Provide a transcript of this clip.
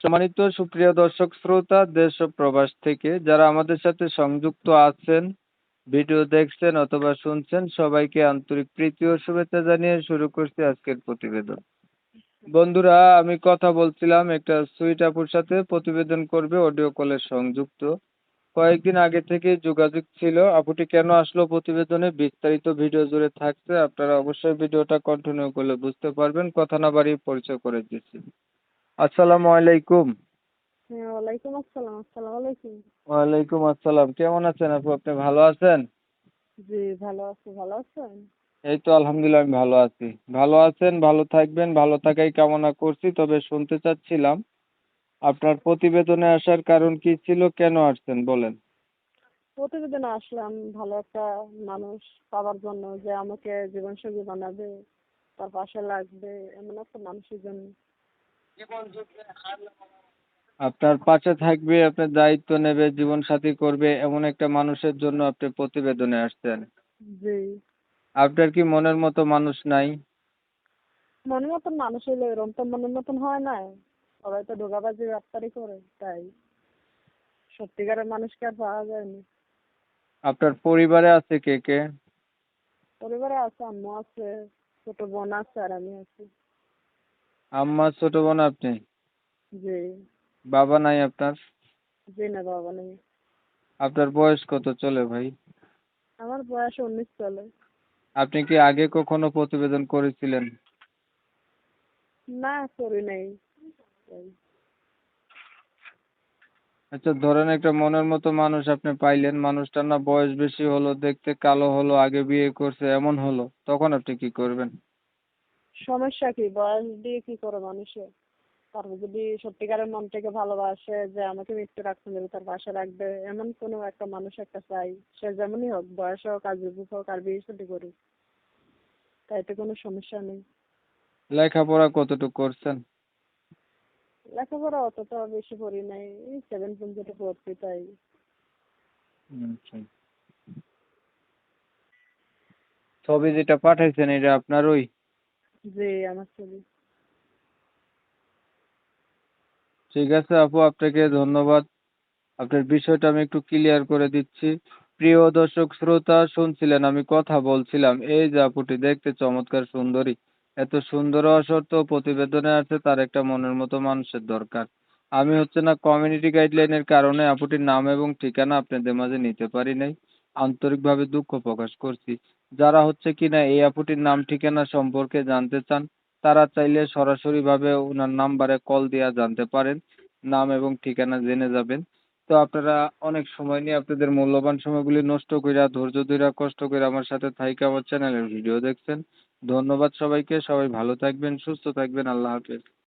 সম্মানিত সুপ্রিয় দর্শক শ্রোতা, দেশ ও প্রবাস থেকে যারা আমাদের সাথে সংযুক্ত আছেন, ভিডিও দেখছেন অথবা শুনছেন, সবাইকে আন্তরিক প্রীতি ও শুভেচ্ছা জানিয়ে শুরু করছি আজকের প্রতিবেদন। বন্ধুরা, আমি কথা বলছিলাম একটা সুইট আপুর সাথে, প্রতিবেদন করবে, অডিও কলে সংযুক্ত। কয়েকদিন আগে থেকে যোগাযোগ ছিল, আপুটি কেন আসলো প্রতিবেদনে বিস্তারিত ভিডিও জুড়ে থাকছে, আপনারা অবশ্যই ভিডিওটা কন্টিনিউ করলে বুঝতে পারবেন, কথা না বাড়িয়ে পরিচয় করে দিচ্ছি। আসসালামু আলাইকুম। ওয়ালাইকুম আসসালাম আসসালামু আলাইকুম। ওয়ালাইকুম আসসালাম কেমন আছেন আপু? আপনি ভালো আছেন? জি ভালো আছি ভালো আছেন? এই তো আলহামদুলিল্লাহ আমি ভালো আছি। ভালো আছেন ভালো থাকবেন ভালো থাকাই কামনা করছি তবে শুনতে চাচ্ছিলাম আপনার প্রতিবেদনে আসার কারণ কি ছিল কেন আসছেন বলেন? প্রতিবেদনে আসলাম ভালো একটা মানুষ পাওয়ার জন্য যে আমাকে জীবনসঙ্গী বানাবে তার পাশে লাগবে এমন একটা মানুষের জন্য। আপনার পাশে থাকবে আপনার দায়িত্ব নেবে জীবন সাথী করবে এমন একটা মানুষের জন্য আপনি প্রতিবেদনে আসছেন। জি। আপনার কি মনের মতো মানুষ নাই? মনের মতন মানুষ হইলে এরকম তো মনের মতন হয় না সবাই তো ঢোকাবাজি রাস্তারই করে তাই। সত্যিকারের মানুষকে আর পাওয়া যায়নি। আপনার পরিবারে আছে কে কে? পরিবারে আছে আম্মু আছে ছোট বোন আছে আর আমি আছি। আম্মা ছোট বোন আপনি? জি। বাবা নাই আপনার? জি না বাবা নেই। আপনার বয়স কত চলে ভাই? আমার বয়স উনিশ চলে। আপনি কি আগে কখনো প্রতিবেদন করেছিলেন? না করি নাই। আচ্ছা ধরেন একটা মনের মতো মানুষ আপনি পাইলেন মানুষটার না বয়স বেশি হলো দেখতে কালো হলো আগে বিয়ে করছে এমন হলো তখন আপনি কি করবেন? সমস্যা কি? বয়স দিয়ে কি করে মানুষে? তারপর যদি সত্যিকারের মন থেকে ভালোবাসে যে আমাকে মৃত্যু রাখতে দেবে তার পাশে রাখবে এমন কোনো একটা মানুষ একটা চাই। সে যেমনই হোক বয়স হোক আর যুবক হোক আর বিয়ে শাদী করুক তাইতে কোনো সমস্যা নেই। লেখাপড়া কতটুকু করছেন? লেখাপড়া অতটা বেশি পড়ি নাই এই সেভেন পর্যন্ত পড়ছি তাই। আচ্ছা। ছবি যেটা পাঠাইছেন এটা আপনার ওই আমার ছবি ঠিক আছে আপু, আপনাকে ধন্যবাদ। আপনার বিষয়টা আমি একটু ক্লিয়ার করে দিচ্ছি। প্রিয় দর্শক, শ্রোতা, শুনছিলেন আমি কথা বলছিলাম। এই যে আপুটি দেখতে চমৎকার সুন্দরী। এত সুন্দর হওয়া সত্ত্বেও প্রতিবেদনে আছে, তার একটা মনের মতো মানুষের দরকার। আমি হচ্ছে না কমিউনিটি গাইডলাইনের কারণে আপুটির নাম এবং ঠিকানা আপনাদের মাঝে নিতে পারি নাই। আন্তরিকভাবে দুঃখ প্রকাশ করছি। যারা হচ্ছে কিনা এই আপুটির নাম ঠিকানা সম্পর্কে জানতে চান, তারা চাইলে সরাসরিভাবে ওনার নাম্বারে কল দিয়া জানতে পারেন, নাম এবং ঠিকানা জেনে যাবেন। তো আপনারা অনেক সময় নিয়ে আপনাদের মূল্যবান সময়গুলি নষ্ট কইরা, ধৈর্য ধইরা, কষ্ট করে আমার সাথে থাইকা আমার চ্যানেলের ভিডিও দেখছেন। ধন্যবাদ সবাইকে, সবাই ভালো থাকবেন, সুস্থ থাকবেন, আল্লাহ হাফেজ।